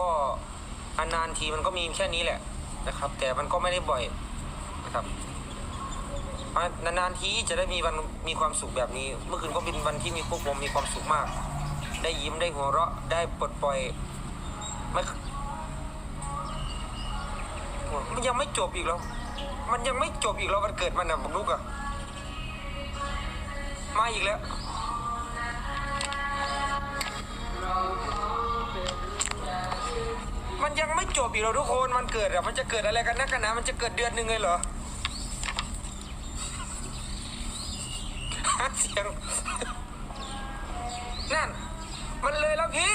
ก็นานๆทีมันก็มีแค่นี้แหละนะครับ แต่มันก็ไม่ได้บ่อยนะครับนานๆทีจะได้มีวันมีความสุขแบบนี้ เมื่อคืนก็เป็นวันที่มีพวกผมมีความสุขมาก ได้ยิ้มได้หัวเราะได้ปลดปล่อยไม่มันยังไม่จบอีกแล้ว มันยังไม่จบอีกแล้ววันเกิดมันอะบอกลูกอะมาอีกแล้ว ยังไม่จบอีกแล้วทุกคนมันเกิดอะมันจะเกิดอะไรกันนักกันนะมันจะเกิดเดือนหนึ่งเลยเหรอหาเสียงนั่น มันเลยแล้วพี่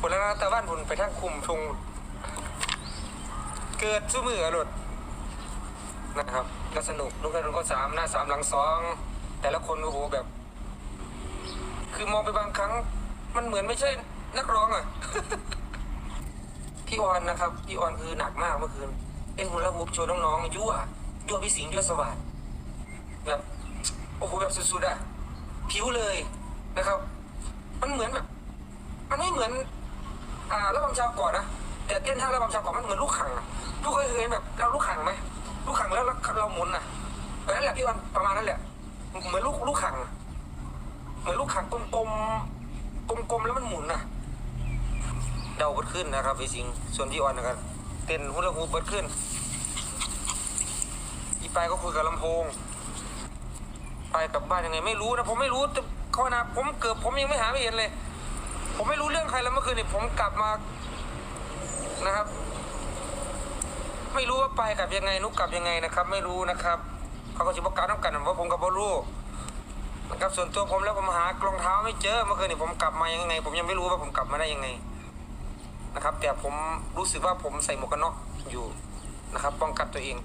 ผลแล้วนะแต่บ้านผลไปทางคุมชงเกิดสู้มืออะหลุดนะครับก็สนุกลูกกระดุนก็สามหน้าสามหลังสองแต่ละคนโอ้โหแบบ คือมองไปบางครั้ง มันเหมือนไม่ใช่นักร้องอะ พี่ออนนะครับ พี่ออนคือหนักมากเมื่อคืนเอ็นหุ่นละหุบโชว์น้องๆยั่วยั่วพี่สิงห์ยั่วสวัสดแบบโอ้โหแบบสุดๆอะผิวเลยนะครับ มันเหมือนแบบ มันไม่เหมือน อ่าระบำชาวก่อนนะแต่เต้นท่าระบำชาวก่อนมันเหมือนลูกขังลูกเคยเห็นแบบเราลูกขังไหมลูกขังแล้วเราหมุนอะแบบนั้นแหละพี่ออนประมาณนั้นแหละเหมือนลูกลูกขังเหมือนลูกขังกลมๆ กลมๆแล้วมันหมุนอะเดาเบิดขึ้นนะครับพี่สิงส่วนพี่ออนนะครับเต้นฮุลาฮูเบิดขึ้น อีปายก็คุยกับลำโพง ไปกลับบ้านยังไงไม่รู้นะ ผมไม่รู้แต่ข้อนะผมเกือบผมยังไม่หาไม่เห็นเลย ผมไม่รู้เรื่องใครแล้วเมื่อคืนนี่ผมกลับมานะครับ ไม่รู้ว่าไปกลับยังไงนุกกลับยังไงนะครับ ไม่รู้นะครับ เขาก็จะบอกกล่าวน้ำกันว่าผมกับบอรู้ นะครับส่วนตัวผมแล้วผมหากรองเท้าไม่เจอเมื่อคืนนี่ผมกลับมายังไง ผมยังไม่รู้ว่าผมกลับมาได้ยังไงนะครับ แต่ผมรู้สึกว่าผมใส่หมวกกันน็อกอยู่นะครับ ป้องกันตัวเอง